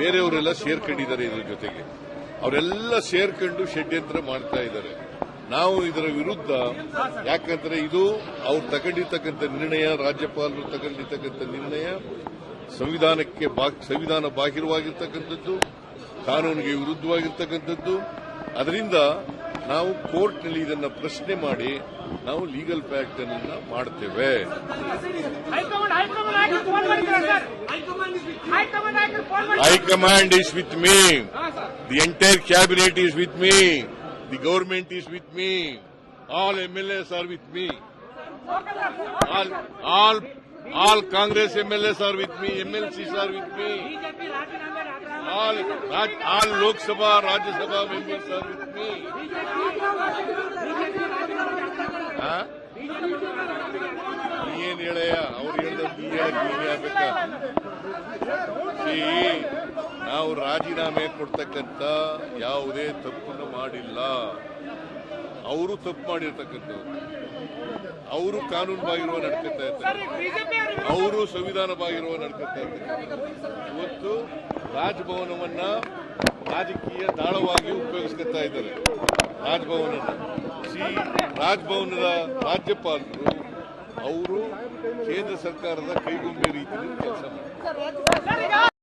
ಬೇರೆಯವರೆಲ್ಲ ಸೇರ್ಕೊಂಡಿದ್ದಾರೆ ಇದ್ರ ಜೊತೆಗೆ. ಅವರೆಲ್ಲ ಸೇರ್ಕೊಂಡು ಷಡ್ಯಂತ್ರ ಮಾಡ್ತಾ ಇದ್ದಾರೆ. ನಾವು ಇದರ ವಿರುದ್ಧ, ಯಾಕಂದ್ರೆ ಇದು ಅವ್ರು ತಗೊಂಡಿರ್ತಕ್ಕಂಥ ನಿರ್ಣಯ, ರಾಜ್ಯಪಾಲರು ತಗೊಂಡಿರ್ತಕ್ಕಂಥ ನಿರ್ಣಯ, ಸಂವಿಧಾನಕ್ಕೆ ಸಂವಿಧಾನ ಬಾಹಿರವಾಗಿರ್ತಕ್ಕಂಥದ್ದು, ಕಾನೂನಿಗೆ ವಿರುದ್ಧವಾಗಿರ್ತಕ್ಕಂಥದ್ದು. ಅದರಿಂದ ನಾವು ಕೋರ್ಟ್ನಲ್ಲಿ ಇದನ್ನ ಪ್ರಶ್ನೆ ಮಾಡಿ ನಾವು ಲೀಗಲ್ ಫ್ಯಾಕ್ಟ್ ಅನ್ನ ಮಾಡ್ತೇವೆ ಹೈಕಮಾಂಡ್ ಹೈಕಮಾಂಡ್ ನಾಯಕರು ಫೋನ್ ಮಾಡಿದ್ರ ಸರ್ ಹೈಕಮಾಂಡ್ ನಾಯಕರು ಫೋನ್ ಮಾಡಿ ಹೈಕಮಾಂಡ್ is with me. ಹಾ sir The entire cabinet is with me. The government is with me. All MLAs are with me. All, all, all Congress MLAs are with me. MLCs are with me. BJP ಆಗ್ಬೇಕಾ See, ನಾವು ರಾಜೀನಾಮೆ ಕೊಡ್ತಕ್ಕಂತ ಯಾವುದೇ ತಪ್ಪನ್ನು ಮಾಡಿಲ್ಲ. ಅವರು ತಪ್ಪು ಮಾಡಿರ್ತಕ್ಕಂಥವ್ರು. ಅವರು ಕಾನೂನು ಬಾಗಿರುವ ನಡ್ಕೊತಾ ಇರ್ತಾರೆ ಅವರು ಸಂವಿಧಾನ ಬಾಗಿರುವ ನಡ್ಕೊತಾ ಇರ್ತಾರೆ ಇವತ್ತು ರಾಜಭವನವನ್ನ ರಾಜಕೀಯ ದಾಳವಾಗಿ ಉಪಯೋಗಿಸ್ಕೊತಾ ಇದ್ದಾರೆ. ರಾಜಭವನ ಸಿ ರಾಜಭವನದ ರಾಜ್ಯಪಾಲರು ಅವರು ಕೇಂದ್ರ ಸರ್ಕಾರದ ಕೈಗೊಂಬೆ ರೀತಿಯಲ್ಲಿ ಕೆಲಸ ಮಾಡ್ತಾರೆ.